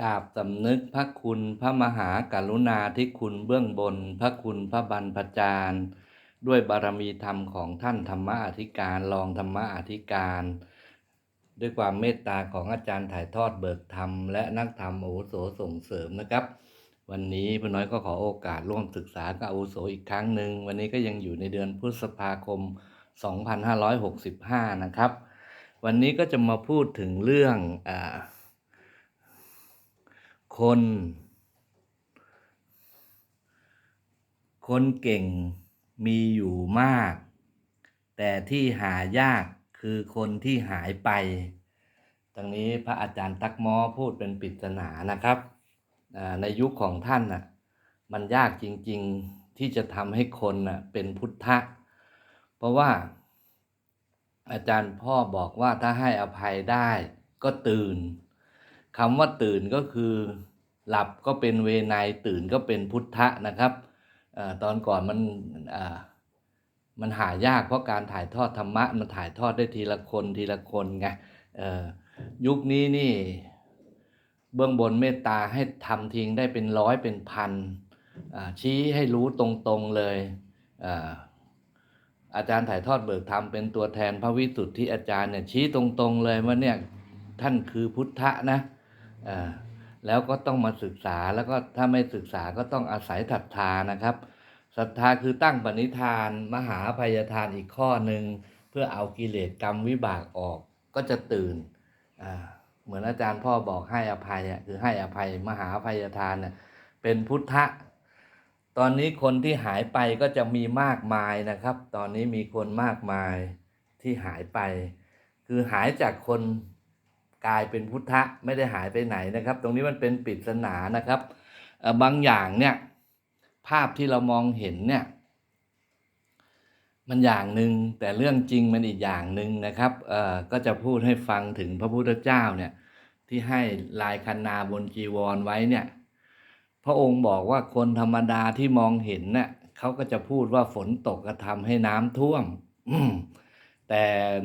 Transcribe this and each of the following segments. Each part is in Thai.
กราบสำนึกพระคุณพระมหากรุณาธิคุณเบื้องบน พระคุณพระบรรพจารย์ด้วยบารมีธรรมของท่านธรรมอธิการรองธรรมอธิการ ด้วยความเมตตาของอาจารย์ถ่ายทอดเบิกธรรมและนักธรรมอาวุโสส่งเสริมนะครับ วันนี้พ่อน้อยก็ขอโอกาสร่วมศึกษากับอาวุโสอีกครั้งหนึ่งวันนี้ก็ยังอยู่ในเดือนพฤษภาคม 2565 นะครับ วันนี้ก็จะมาพูดถึงเรื่องอ่า คน คนเก่งมีอยู่มาก แต่ที่หายากคือคนที่หายไปตรงนี้พระอาจารย์ตักมอพูดเป็นปริศนานะครับในยุคของท่านน่ะมันยากจริง ๆที่จะทำให้คนน่ะเป็นพุทธะ เพราะว่าอาจารย์พ่อบอกว่าถ้าให้อภัยได้ก็ตื่นคำว่าตื่นก็คือ หลับก็เป็นเวไนยตื่นก็เป็นพุทธะนะครับอตอนก่อนมันมันหายากเพราะการถ่ายทอดธรรมะมันถ่ายทอดได้ทีละคนทีละคนไงยุคนี้นี่เบื้องบนเมตตาให้ทำทิ้งได้เป็นร้อยเป็นพันชี้ให้รู้ตรงๆเลยอาอาจารย์ถ่ายทอดเบิกธรรมเป็นตัวแทนพระวิสุทธิอาจารย์เนี่ยชี้ตรงๆเลยว่าเนี่ยท่านคือพุทธะนะ แล้วก็ต้องมาศึกษาแล้วก็ถ้าไม่ศึกษาก็ต้องอาศัยศรัทธานะครับศรัทธาคือตั้งปณิธานมหาภัยทานอีกข้อหนึ่งเพื่อเอากิเลสกรรมวิบากออกก็จะตื่นเหมือนอาจารย์พ่อบอกให้อภัยคือให้อภัยมหาอภัยทานเนี่ยเป็นพุทธะตอนนี้คนที่หายไปก็จะมีมากมายนะครับ ตอนนี้มีคนมากมายที่หายไป คือหายจากคน กลายเป็นพุทธะไม่ได้หายไปไหนนะครับ ตรงนี้มันเป็นปริศนานะครับบางอย่างเนี่ยภาพที่เรามองเห็นเนี่ยมันอย่างหนึ่งแต่เรื่องจริงมันอีกอย่างหนึ่งนะครับเอ่อก็จะพูดให้ฟังถึงพระพุทธเจ้าเนี่ยที่ให้ลายคันนาบนจีวรไว้เนี่ยพระองค์บอกว่าคนธรรมดาที่มองเห็นเนี่ยเขาก็จะพูดว่าฝนตกกระทำให้น้ำท่วม แต่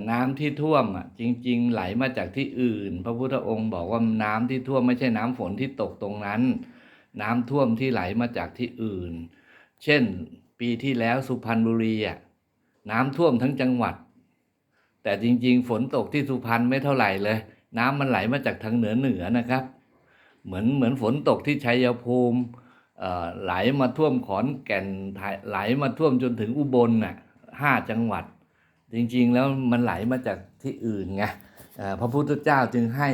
น้ำที่ท่วมอะจริง ๆ ไหลมาจากที่อื่น พระพุทธองค์บอกว่าน้ำที่ท่วมไม่ใช่น้ำฝนที่ตกตรงนั้น น้ำท่วมที่ไหลมาจากที่อื่น เช่น ปีที่แล้วสุพรรณบุรีอะน้ำท่วมทั้งจังหวัด แต่จริง ๆ ฝนตกที่สุพรรณไม่เท่าไหร่เลย น้ำมันไหลมาจากทางเหนือเหนือนะครับ เหมือนเหมือนฝนตกที่ชัยภูมิเอ่อไหลมาท่วมขอนแก่นไหลมาท่วมจนถึงอุบลน่ะห้าจังหวัด จริงๆแล้วมันไหลมาจากที่อื่นไงพระพุทธเจ้าจึงให้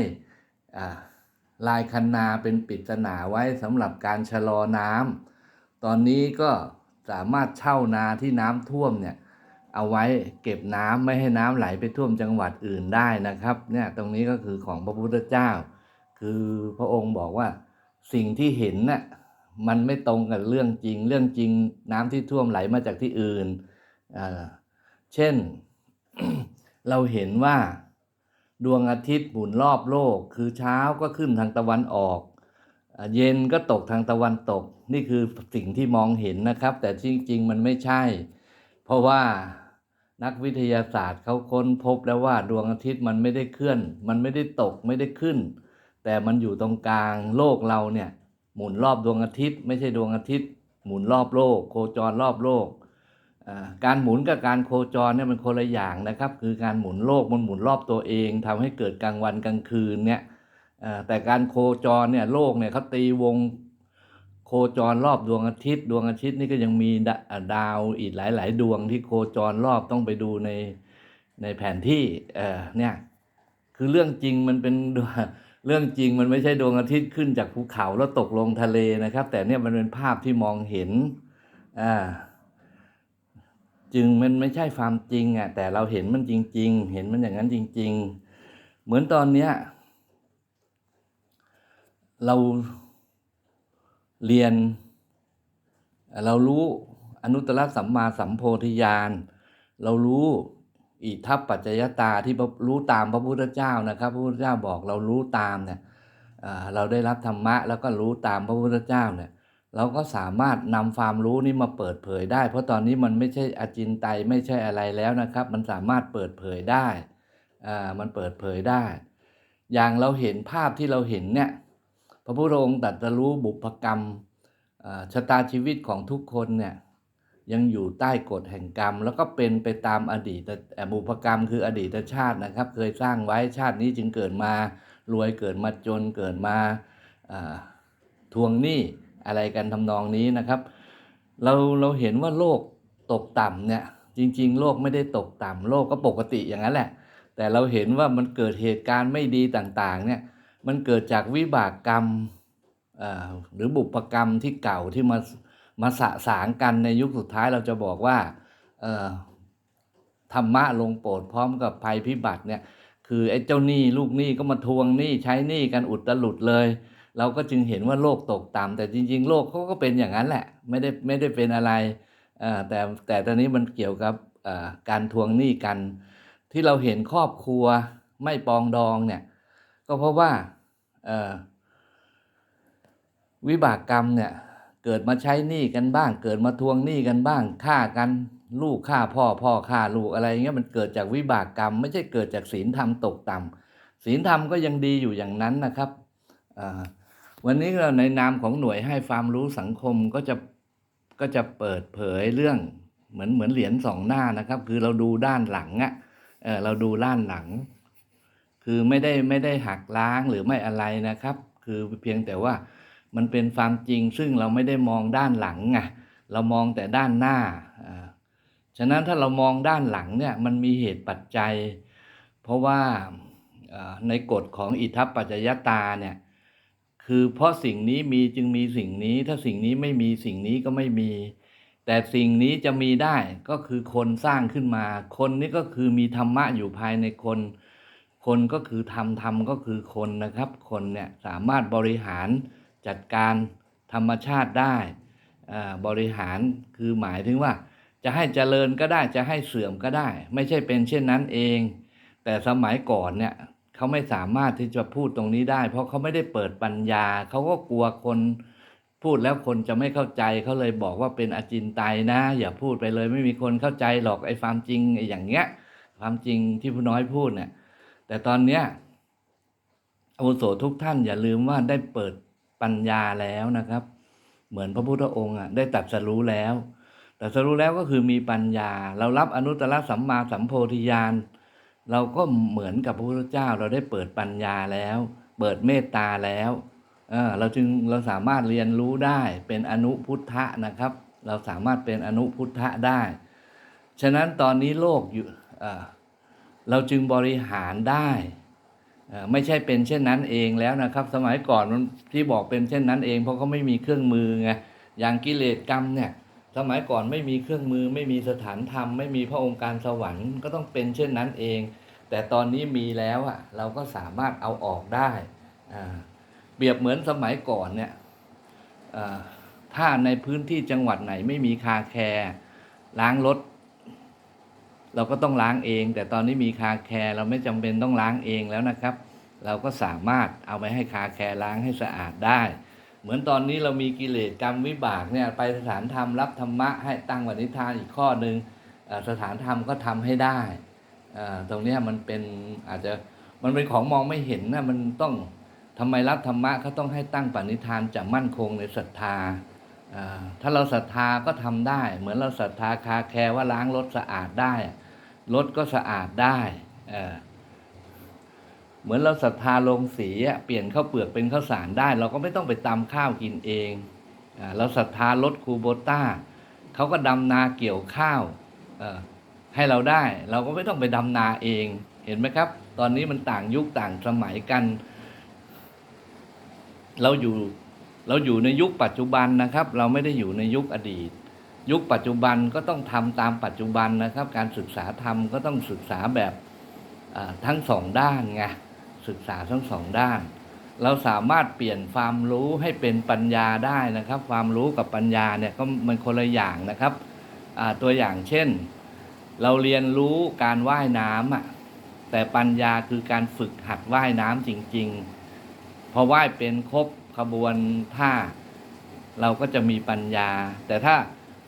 ลายคันนาเป็นปริศนาไว้สำหรับการชะลอน้ำตอนนี้ก็สามารถเช่านาที่น้ำท่วมเนี่ยเอาไว้เก็บน้ำไม่ให้น้ำไหลไปท่วมจังหวัดอื่นได้นะครับเนี่ยตรงนี้ก็คือของพระพุทธเจ้า คือพระองค์บอกว่าสิ่งที่เห็นน่ะมันไม่ตรงกับเรื่องจริง เรื่องจริงน้ำที่ท่วมไหลมาจากที่อื่น เช่น เราเห็นว่าดวงอาทิตย์หมุนรอบโลก คือเช้าก็ขึ้นทางตะวันออก เย็นก็ตกทางตะวันตก นี่คือสิ่งที่มองเห็นนะครับ แต่จริง ๆ มันไม่ใช่ เพราะว่านักวิทยาศาสตร์เขาค้นพบแล้วว่าดวงอาทิตย์มันไม่ได้เคลื่อน มันไม่ได้ตกไม่ได้ขึ้น แต่มันอยู่ตรงกลางโลกเราเนี่ย หมุนรอบดวงอาทิตย์ ไม่ใช่ดวงอาทิตย์ หมุนรอบโลก โคจรรอบโลก การหมุนกับการโคจรเนี่ยมันคนละอย่างนะครับ คือการหมุนโลกมันหมุนรอบตัวเองทำให้เกิดกลางวันกลางคืนเนี่ยแต่การโคจรเนี่ยโลกเนี่ยเขาตีวงโคจรรอบดวงอาทิตย์ ดวงอาทิตย์นี่ก็ยังมีดาวอีกหลาย ๆ ดวงที่โคจรรอบต้องไปดูในในแผนที่เออเนี่ยคือเรื่องจริงมันเป็นเรื่องจริงมันไม่ใช่ดวงอาทิตย์ขึ้นจากภูเขาแล้วตกลงทะเลนะครับ แต่เนี่ยมันเป็นภาพที่มองเห็นอ่า จึงมันไม่ใช่ความจริงอะแต่เราเห็นมันจริง ๆ เห็นมันอย่างนั้นจริง ๆ เหมือนตอนเนี้ยเราเรียน เรารู้อนุตตรสัมมาสัมโพธิญาณเรารู้อิทัปปัจจยตาที่รู้ตามพระพุทธเจ้านะครับพระพุทธเจ้าบอกเรารู้ตามเนี่ยเราได้รับธรรมะแล้วก็รู้ตามพระพุทธเจ้าเนี่ย เราก็สามารถนำความรู้นี้มาเปิดเผยได้ เพราะตอนนี้มันไม่ใช่อจินไตไม่ใช่อะไรแล้วนะครับ มันสามารถเปิดเผยได้อ่ามันเปิดเผยได้ อย่างเราเห็นภาพที่เราเห็นเนี่ยพระพุทธองค์ตรัสรู้บุพกรรมอ่าชะตาชีวิตของทุกคนเนี่ยยังอยู่ใต้กฎแห่งกรรม แล้วก็เป็นไปตามอดีตบุพกรรมคืออดีตชาตินะครับ เคยสร้างไว้ชาตินี้จึงเกิดมารวยเกิดมาจนเกิดมาอ่าทวงหนี้ อะไรกันทำนองนี้นะครับ เราเราเห็นว่าโลกตกต่ำเนี่ยจริง ๆ โลกไม่ได้ตกต่ำโลกก็ปกติอย่างนั้นแหละ แต่เราเห็นว่ามันเกิดเหตุการณ์ไม่ดีต่างๆเนี่ยมันเกิดจากวิบากกรรมอ่อหรือบุพกรรมที่เก่าที่มามาสะสางกันในยุคสุดท้ายเราจะบอกว่าธรรมะลงโปรดพร้อมกับภัยพิบัติเนี่ยคือไอ้เจ้าหนี้ลูกหนี้ก็มาทวงหนี้ใช้หนี้กันอุตลุดเลย เราก็จึงเห็นว่าโลกตกต่ำแต่จริง ๆ โลกเขาก็เป็นอย่างนั้นแหละ ไม่ได้ไม่ได้เป็นอะไรแต่แต่ตอนนี้มันเกี่ยวกับการทวงหนี้กัน ที่เราเห็นครอบครัวไม่ปองดองเนี่ยก็เพราะว่าวิบากกรรมเนี่ยเกิดมาใช้หนี้กันบ้าง เกิดมาทวงหนี้กันบ้างฆ่ากันลูกฆ่าพ่อพ่อฆ่าลูกอะไรเงี้ยมันเกิดจากวิบากกรรม ไม่ใช่เกิดจากศีลธรรมตกต่ำศีลธรรมก็ยังดีอยู่อย่างนั้นนะครับอ่า วันนี้เราในนามของหน่วยให้ความรู้สังคมก็จะก็จะเปิดเผยเรื่องเหมือนเหมือนเหรียญสองหน้านะครับ คือเราดูด้านหลังอะเออเราดูด้านหลัง คือไม่ได้ไม่ได้หักล้างหรือไม่อะไรนะครับ คือเพียงแต่ว่ามันเป็นความจริงซึ่งเราไม่ได้มองด้านหลังไงเรามองแต่ด้านหน้าอ่าฉะนั้นถ้าเรามองด้านหลังเนี่ยมันมีเหตุปัจจัย เพราะว่าอ่าในกฎของอิทัปปัจจยตาเนี่ย คือเพราะสิ่งนี้มีจึงมีสิ่งนี้ ถ้าสิ่งนี้ไม่มีสิ่งนี้ก็ไม่มี แต่สิ่งนี้จะมีได้ก็คือคนสร้างขึ้นมา คนนี้ก็คือมีธรรมะอยู่ภายในคน คนก็คือธรรมธรรมก็คือคนนะครับ คนเนี่ยสามารถบริหารจัดการธรรมชาติได้บริหารคือหมายถึงว่า จะให้เจริญก็ได้จะให้เสื่อมก็ได้ ไม่ใช่เป็นเช่นนั้นเอง แต่สมัยก่อนเนี่ย เขาไม่สามารถที่จะพูดตรงนี้ได้ เพราะเขาไม่ได้เปิดปัญญา เขาก็กลัวคนพูดแล้วคนจะไม่เข้าใจเขาเลยบอกว่าเป็นอจินไตยนะ อย่าพูดไปเลยไม่มีคนเข้าใจหรอกไอ้ความจริงไอ้อย่างเงี้ย ความจริงที่ผู้น้อยพูดเนี่ย แต่ตอนเนี้ยอาวุโสทุกท่านอย่าลืมว่าได้เปิดปัญญาแล้วนะครับ เหมือนพระพุทธองค์อะได้ตัดสรู้แล้วตรัดสรู้แล้วก็คือมีปัญญา เรารับอนุตตรสัมมาสัมโพธิญาณ เราก็เหมือนกับพระพุทธเจ้าเราได้เปิดปัญญาแล้ว เปิดเมตตาแล้วเเราจึงเราสามารถเรียนรู้ได้เป็นอนุพุทธะนะครับ เราสามารถเป็นอนุพุทธะได้ ฉะนั้นตอนนี้โลกอยู่เราจึงบริหารได้ไม่ใช่เป็นเช่นนั้นเองแล้วนะครับ สมัยก่อนที่บอกเป็นเช่นนั้นเอง เพราะเขาไม่มีเครื่องมือไงอย่างกิเลสกรรมเนี่ยสมัยก่อนไม่มีเครื่องมือไม่มีสถานธรรม ไม่มีพระองค์การสวรรค์ก็ต้องเป็นเช่นนั้นเอง แต่ตอนนี้มีแล้วอะเราก็สามารถเอาออกได้เปรียบเหมือนสมัยก่อนเนี่ยถ้าในพื้นที่จังหวัดไหนไม่มีคาแคร์ล้างรถ เราก็ต้องล้างเอง แต่ตอนนี้มีคาแคร์เราไม่จำเป็นต้องล้างเองแล้วนะครับ เราก็สามารถเอาไปให้คาแคร์ล้างให้สะอาดได้ เหมือนตอนนี้เรามีกิเลสกรรมวิบากเนี่ยไปสถานธรรมรับธรรมะให้ตั้งปณิธานอีกข้อหนึ่งสถานธรรมก็ทำให้ได้ ตรงนี้มันเป็นอาจจะมันเป็นของมองไม่เห็นนะมันต้องทำไมรับธรรมะเขาต้องให้ตั้งปณิธานจะมั่นคงในศรัทธาถ้าเราศรัทธาก็ทำได้ เหมือนเราศรัทธาคาแคร์ว่าล้างรถสะอาดได้รถก็สะอาดได้เหมือนเราศรัทธาลงสีเปลี่ยนข้าวเปลือกเป็นข้าวสารได้ เราก็ไม่ต้องไปตำข้าวกินเองเราศรัทธารถคูโบต้าเขาก็ดำนาเกี่ยวข้าว ให้เราได้ เราก็ไม่ต้องไปดำนาเองเห็นไหมครับ ตอนนี้มันต่างยุคต่างสมัยกัน เราอยู่เราอยู่ในยุคปัจจุบันนะครับ เราไม่ได้อยู่ในยุคอดีต ยุคปัจจุบันก็ต้องทำตามปัจจุบันนะครับ การศึกษาธรรมก็ต้องศึกษาแบบทั้งสองด้านไงศึกษาทั้งสองด้าน เราสามารถเปลี่ยนความรู้ให้เป็นปัญญาได้นะครับ ความรู้กับปัญญาเนี่ยก็มันคนละอย่างนะครับตัวอย่างเช่น เราเรียนรู้การว่ายน้ำอะแต่ปัญญาคือการฝึกหัดว่ายน้ำจริง ๆ พอว่ายเป็นครบขบวนท่า เราก็จะมีปัญญา แต่ถ้า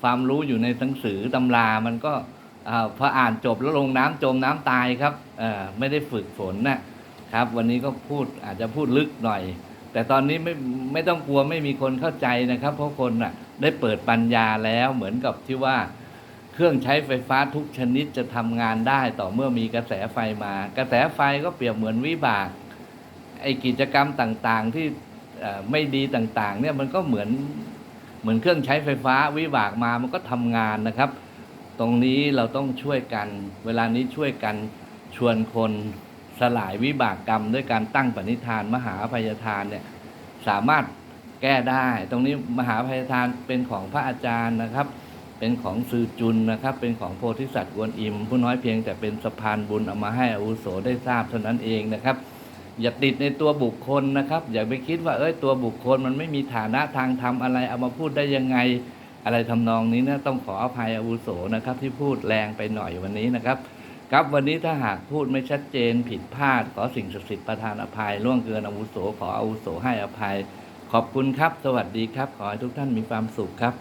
ความรู้อยู่ในหนังสือตำรามันก็อ่าพออ่านจบแล้วลงน้ำจมน้ำตายครับอ่อไม่ได้ฝึกฝนนะครับ วันนี้ก็พูดอาจจะพูดลึกหน่อย แต่ตอนนี้ไม่ไม่ต้องกลัวไม่มีคนเข้าใจนะครับ เพราะคนน่ะได้เปิดปัญญาแล้วเหมือนกับที่ว่า เครื่องใช้ไฟฟ้าทุกชนิดจะทำงานได้ต่อเมื่อมีกระแสไฟมา กระแสไฟก็เปรียบเหมือนวิบาก ไอกิจกรรมต่างๆที่ไม่ดีต่างๆ เนี่ยมันก็เหมือนเหมือนเครื่องใช้ไฟฟ้าวิบากมามันก็ทำงานนะครับ ตรงนี้เราต้องช่วยกัน เวลานี้ช่วยกันชวนคนสลายวิบากกรรม ด้วยการตั้งปณิธานมหาอภัยทานเนี่ยสามารถแก้ได้ ตรงนี้มหาอภัยทานเป็นของพระอาจารย์นะครับ เป็นของซือจุนนะครับ เป็นของโพธิสัตว์กวนอิม ผู้น้อยเพียงแต่เป็นสะพานบุญเอามาให้อาวุโสได้ทราบเท่านั้นเองนะครับ อย่าติดในตัวบุคคลนะครับ อย่าไปคิดว่าเอ้ยตัวบุคคลมันไม่มีฐานะทางธรรมอะไรเอามาพูดได้ยังไงอะไรทำนองนี้นะต้องขออภัยอาวุโสนะครับ ที่พูดแรงไปหน่อยวันนี้นะครับ ครับวันนี้ถ้าหากพูดไม่ชัดเจนผิดพลาดขอสิ่งศักดิ์สิทธิ์ประทานอภัยล่วงเกินอาวุโสขออาวุโสให้อภัย ขอบคุณครับ สวัสดีครับ ขอให้ทุกท่านมีความสุขครับ